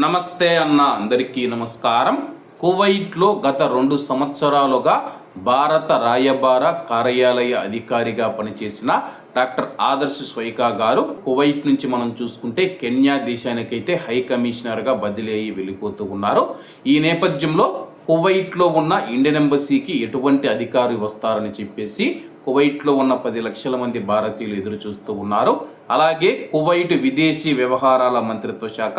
నమస్తే అన్న అందరికీ నమస్కారం. కువైట్లో గత రెండు సంవత్సరాలుగా భారత రాయబార కార్యాలయ అధికారిగా పనిచేసిన డాక్టర్ ఆదర్శ్ స్వైకా గారు కువైట్ నుంచి మనం చూసుకుంటే కెన్యా దేశానికైతే హై కమిషనర్గా బదిలీ అయ్యి వెళ్ళిపోతూ ఉన్నారు. ఈ నేపథ్యంలో కువైట్లో ఉన్న ఇండియన్ ఎంబసీకి ఎటువంటి అధికారి వస్తారని చెప్పేసి కువైట్లో ఉన్న పది లక్షల మంది భారతీయులు ఎదురు చూస్తూ ఉన్నారు. అలాగే కువైట్ విదేశీ వ్యవహారాల మంత్రిత్వ శాఖ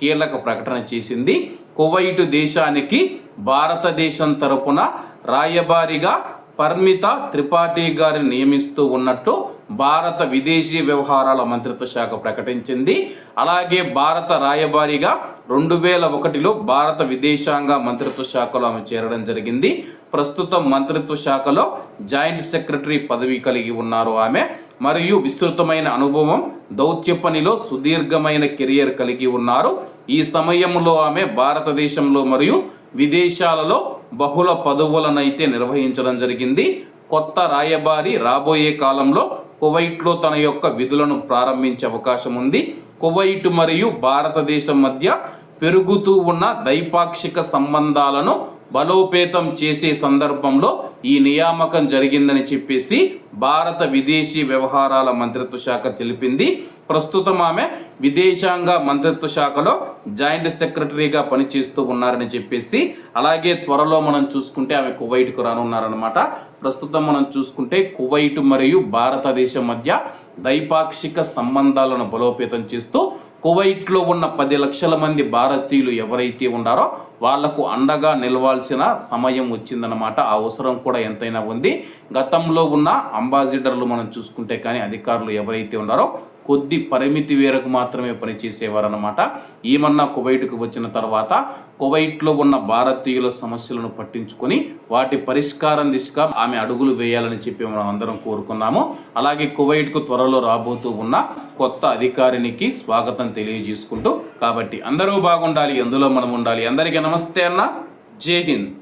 కీలక ప్రకటన చేసింది. కువైట్ దేశానికి భారతదేశం తరపున రాయబారిగా పర్మిత త్రిపాఠి గారిని నియమిస్తూ ఉన్నట్టు భారత విదేశీ వ్యవహారాల మంత్రిత్వ శాఖ ప్రకటించింది. అలాగే భారత రాయబారిగా రెండు వేల ఒకటిలో భారత విదేశాంగ మంత్రిత్వ శాఖలో ఆమె చేరడం జరిగింది. ప్రస్తుతం మంత్రిత్వ శాఖలో జాయింట్ సెక్రటరీ పదవి కలిగి ఉన్నారు ఆమె. మరియు విస్తృతమైన అనుభవం దౌత్య పనిలో సుదీర్ఘమైన కెరియర్ కలిగి ఉన్నారు. ఈ సమయంలో ఆమె భారతదేశంలో మరియు విదేశాలలో బహుళ పదవులనైతే నిర్వహించడం జరిగింది. కొత్త రాయబారి రాబోయే కాలంలో కువైట్లో తన యొక్క విధులను ప్రారంభించే అవకాశం ఉంది. కువైట్ మరియు భారతదేశం మధ్య పెరుగుతూ ఉన్న ద్వైపాక్షిక సంబంధాలను బలోపేతం చేసే సందర్భంలో ఈ నియామకం జరిగిందని చెప్పేసి భారత విదేశీ వ్యవహారాల మంత్రిత్వ శాఖ తెలిపింది. ప్రస్తుతం ఆమె విదేశాంగ మంత్రిత్వ శాఖలో జాయింట్ సెక్రటరీగా పనిచేస్తూ ఉన్నారని చెప్పేసి అలాగే త్వరలో మనం చూసుకుంటే ఆమె కువైట్కు రానున్నారనమాట ప్రస్తుతం మనం చూసుకుంటే కువైట్ మరియు భారతదేశం మధ్య ద్వైపాక్షిక సంబంధాలను బలోపేతం చేస్తూ కువైట్లో ఉన్న పది లక్షల మంది భారతీయులు ఎవరైతే ఉన్నారో వాళ్ళకు అండగా నిలవాల్సిన సమయం వచ్చిందన్నమాట. ఆ అవసరం కూడా ఎంతైనా ఉంది. గతంలో ఉన్న అంబాసిడర్లు మనం చూసుకుంటే కానీ అధికారులు ఎవరైతే ఉన్నారో కొద్ది పరిమితి మేరకు మాత్రమే పనిచేసేవారన్నమాట. ఈమన్నా కువైట్కు వచ్చిన తర్వాత కువైట్లో ఉన్న భారతీయుల సమస్యలను పట్టించుకొని వాటి పరిష్కారం దిశగా ఆమె అడుగులు వేయాలని చెప్పి మనం అందరం కోరుకున్నాము. అలాగే కువైట్కు త్వరలో రాబోతూ ఉన్న కొత్త అధికారినికి స్వాగతం తెలియజేసుకుంటూ కాబట్టి అందరూ బాగుండాలి అందులో మనం ఉండాలి. అందరికీ నమస్తే అన్న. జై హింద్.